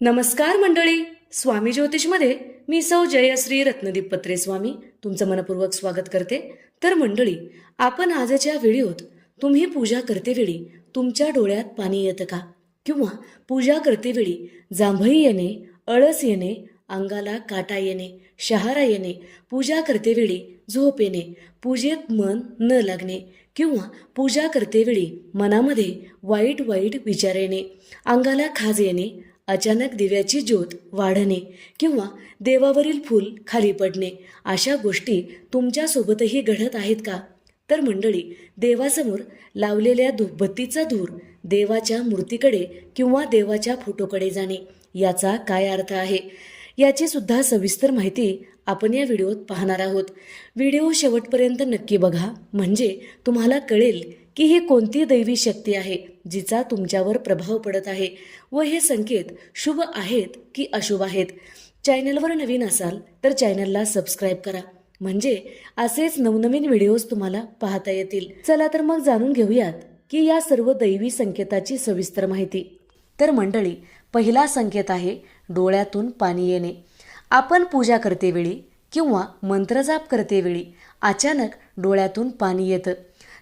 नमस्कार मंडळी. स्वामी ज्योतिषमध्ये मी सौ जयश्री रत्नदीप पत्रे स्वामी तुमचं मनपूर्वक स्वागत करते. तर मंडळी आपण आजच्या व्हिडिओत तुम्ही पूजा करतेवेळी तुमच्या डोळ्यात पाणी येतं का? किंवा पूजा करतेवेळी जांभई येणे अळस येणे अंगाला काटा येणे शहारा येणे पूजा करतेवेळी झोप येणे पूजेत मन न लागणे किंवा पूजा करतेवेळी मनामध्ये वाईट वाईट विचार येणे अंगाला खाज येणे अचानक दिव्याची ज्योत वाढणे किंवा देवावरील फूल खाली पडणे अशा गोष्टी तुमच्यासोबतही घडत आहेत का? तर मंडळी देवासमोर लावलेल्या धूपबत्तीचा धूर देवाच्या मूर्तीकडे किंवा देवाच्या फोटोकडे जाणे याचा काय अर्थ आहे? याची सुद्धा सविस्तर माहिती आपण या व्हिडिओत पाहणार आहोत. व्हिडिओ शेवटपर्यंत नक्की बघा. म्हणजे तुम्हाला कळेल की ही कोणती दैवी शक्ती आहे जिचा तुमच्यावर प्रभाव पडत आहे. व हे संकेत शुभ आहेत की अशुभ आहेत. चॅनलवर नवीन असाल तर चॅनलला सबस्क्राईब करा. म्हणजे असेच नवनवीन व्हिडिओज तुम्हाला पाहता येतील. चला तर मग जाणून घेऊयात की या सर्व दैवी संकेताची सविस्तर माहिती. तर मंडळी पहिला संकेत आहे डोळ्यातून पाणी येणे. आपण पूजा करतेवेळी किंवा मंत्रजाप करतेवेळी अचानक डोळ्यातून पाणी येतं.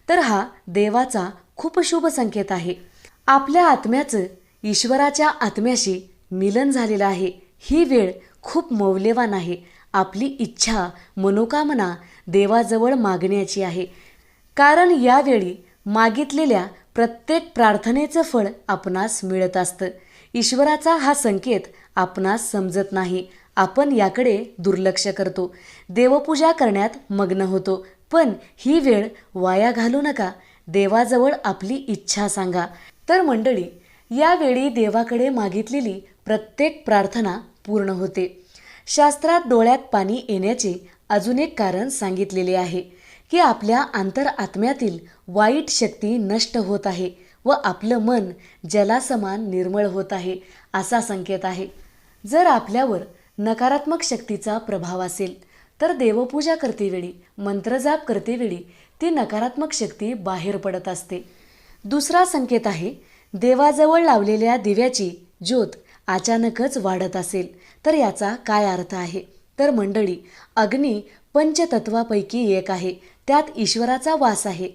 तर हा देवाचा खूप शुभ संकेत आहे. आपल्या आत्म्याचं ईश्वराच्या आत्म्याशी मिलन झालेलं आहे. ही वेळ खूप मौल्यवान आहे. आपली इच्छा मनोकामना देवाजवळ मागण्याची आहे. कारण यावेळी मागितलेल्या प्रत्येक प्रार्थनेचं फळ आपणास मिळत असतं. ईश्वराचा हा संकेत आपणास समजत नाही. आपण याकडे दुर्लक्ष करतो. देवपूजा करण्यात मग्न होतो. पण ही वेळ वाया घालू नका. देवाजवळ आपली इच्छा सांगा. तर मंडळी यावेळी देवाकडे मागितलेली प्रत्येक प्रार्थना पूर्ण होते. शास्त्रात डोळ्यात पाणी येण्याचे अजून एक कारण सांगितलेले आहे की आपल्या आंतरआत्म्यातील वाईट शक्ती नष्ट होत आहे व आपलं मन जलासमान निर्मळ होत आहे असा संकेत आहे. जर आपल्यावर नकारात्मक शक्तीचा प्रभाव असेल तर देवपूजा करतेवेळी मंत्रजाप करतेवेळी ती नकारात्मक शक्ती बाहेर पडत असते. दुसरा संकेत आहे देवाजवळ लावलेल्या दिव्याची ज्योत अचानकच वाढत असेल तर याचा काय अर्थ आहे? तर मंडळी अग्नी पंचतत्वापैकी एक आहे त्यात ईश्वराचा वास आहे.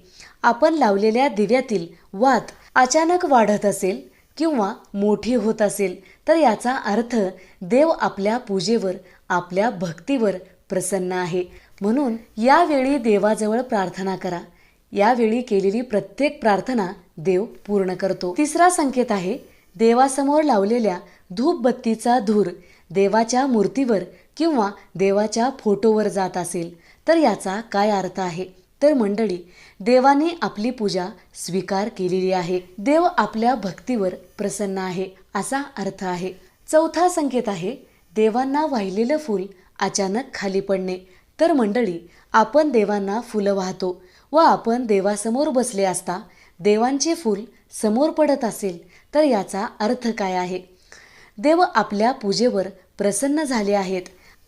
आपण लावलेल्या दिव्यातील वात अचानक वाढत असेल किंवा मोठी होत असेल तर याचा अर्थ देव आपल्या पूजेवर आपल्या भक्तीवर प्रसन्न आहे. म्हणून यावेळी देवाजवळ प्रार्थना करा. यावेळी केलेली प्रत्येक प्रार्थना देव पूर्ण करतो. तिसरा संकेत आहे देवासमोर लावलेल्या धूपबत्तीचा धूर देवाच्या मूर्तीवर किंवा देवाच्या फोटोवर जात असेल तर याचा काय अर्थ आहे? तर मंडळी देवाने आपली पूजा स्वीकार केलेली आहे. देव आपल्या भक्तीवर प्रसन्न आहे असा अर्थ आहे. चौथा संकेत आहे देवांना वाहिलेलं फूल अचानक खाली पडणे. तर मंडळी आपण देवांना फुलं वाहतो व आपण देवासमोर बसले असता देवांचे फूल समोर पडत असेल तर याचा अर्थ काय आहे? देव आपल्या पूजेवर प्रसन्न झाले आहेत.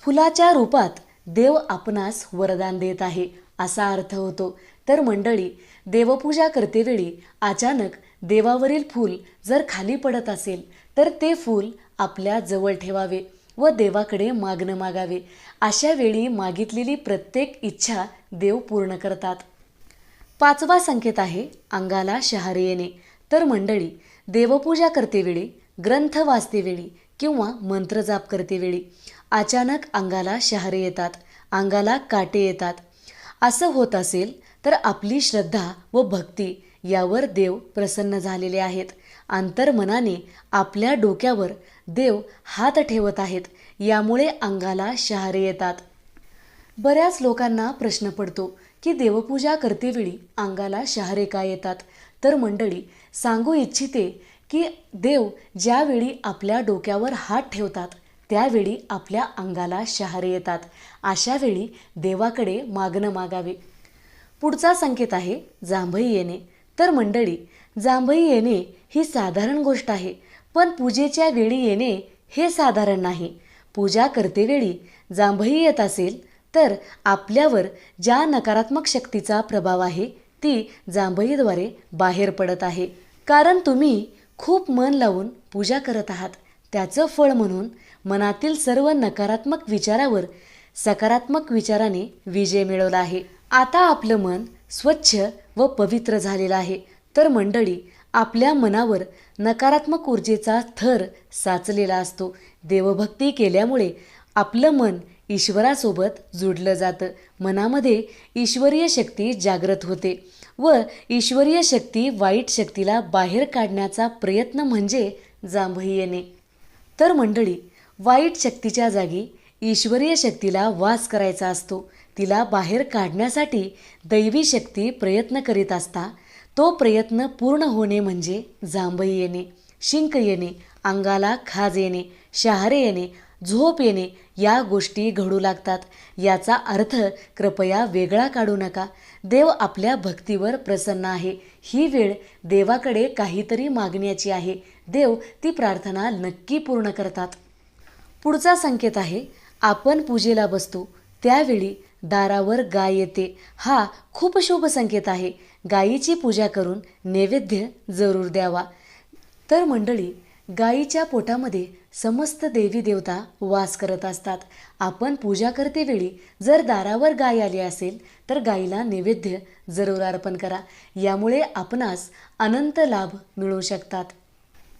फुलाच्या रूपात देव आपणास वरदान देत आहे असा अर्थ होतो. तर मंडळी देवपूजा करतेवेळी अचानक देवावरील फूल जर खाली पडत असेल तर ते फूल आपल्या जवळ ठेवावे. व देवाकडे मागणं मागावे. अशा वेळी मागितलेली प्रत्येक इच्छा देव पूर्ण करतात. पाचवा संकेत आहे अंगाला शहारे येणे. तर मंडळी देवपूजा करतेवेळी ग्रंथ वाचतेवेळी किंवा मंत्रजाप करतेवेळी अचानक अंगाला शहारे येतात अंगाला काटे येतात. असं होत असेल तर आपली श्रद्धा व भक्ती यावर देव प्रसन्न झालेले आहेत. अंतर्मनाने आपल्या डोक्यावर देव हात ठेवत आहेत यामुळे अंगाला शहारे येतात. बऱ्याच लोकांना प्रश्न पडतो की देवपूजा करतेवेळी अंगाला शहारे का येतात? तर मंडळी सांगू इच्छिते की देव ज्यावेळी आपल्या डोक्यावर हात ठेवतात त्यावेळी आपल्या अंगाला शहारे येतात. अशा वेळी देवाकडे मागणं मागावे. पुढचा संकेत आहे जांभई येणे. तर मंडळी जांभई येणे ही साधारण गोष्ट आहे पण पूजेच्या वेळी येणे हे साधारण नाही. पूजा करतेवेळी जांभई येत असेल तर आपल्यावर ज्या नकारात्मक शक्तीचा प्रभाव आहे ती जांभईद्वारे बाहेर पडत आहे. कारण तुम्ही खूप मन लावून पूजा करत आहात. त्याचं फळ म्हणून मनातील सर्व नकारात्मक विचारावर सकारात्मक विचाराने विजय मिळवला आहे. आता आपलं मन स्वच्छ व पवित्र झालेलं आहे. तर मंडळी आपल्या मनावर नकारात्मक ऊर्जेचा थर साचलेला असतो. देवभक्ती केल्यामुळे आपलं मन ईश्वरासोबत जुडलं जातं. मनामध्ये ईश्वरीय शक्ती जागृत होते व ईश्वरीय शक्ती वाईट शक्तीला बाहेर काढण्याचा प्रयत्न म्हणजे जांभई येणे. तर मंडळी वाईट शक्तीच्या जागी ईश्वरीय शक्तीला वास करायचा असतो. तिला बाहेर काढण्यासाठी दैवी शक्ती प्रयत्न करीत असता तो प्रयत्न पूर्ण होणे म्हणजे जांभई येणे शिंक येणे अंगाला खाज येणे शहारे येणे झोप येणे या गोष्टी घडू लागतात. याचा अर्थ कृपया वेगळा काढू नका. देव आपल्या भक्तीवर प्रसन्न आहे. ही वेळ देवाकडे काहीतरी मागण्याची आहे. देव ती प्रार्थना नक्की पूर्ण करतात. पुढचा संकेत आहे आपण पूजेला बसतो. त्यावेळी दारावर गाय येते. हा खूप शुभ संकेत आहे. गायीची पूजा करून नैवेद्य जरूर द्यावा. तर मंडळी गायीच्या पोटामध्ये समस्त देवी देवता वास करत असतात. आपण पूजा करते वेळी जर दारावर गाय आली असेल तर गायीला नैवेद्य जरूर अर्पण करा. यामुळे आपणास अनंत लाभ मिळू शकतात.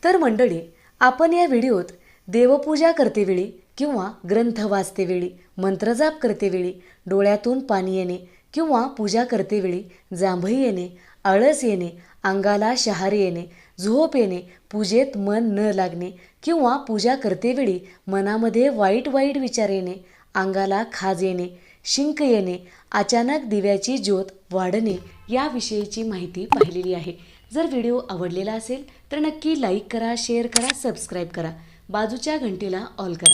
तर मंडळी आपण या व्हिडिओत देवपूजा करतेवेळी किंवा ग्रंथ वाचतेवेळी मंत्रजाप करतेवेळी डोळ्यातून पाणी येणे किंवा पूजा करतेवेळी जांभई येणे आळस येणे अंगाला शहारे येणे झोप येणे पूजेत मन न लागणे किंवा पूजा करतेवेळी मनामध्ये वाईट वाईट विचार येणे अंगाला खाज येणे शिंक येणे अचानक दिव्याची ज्योत वाढणे याविषयीची माहिती पाहिलेली आहे. जर व्हिडिओ आवडलेला असेल तर नक्की लाईक करा शेअर करा सबस्क्राईब करा. बाजूच्या घंटीला ऑल करा.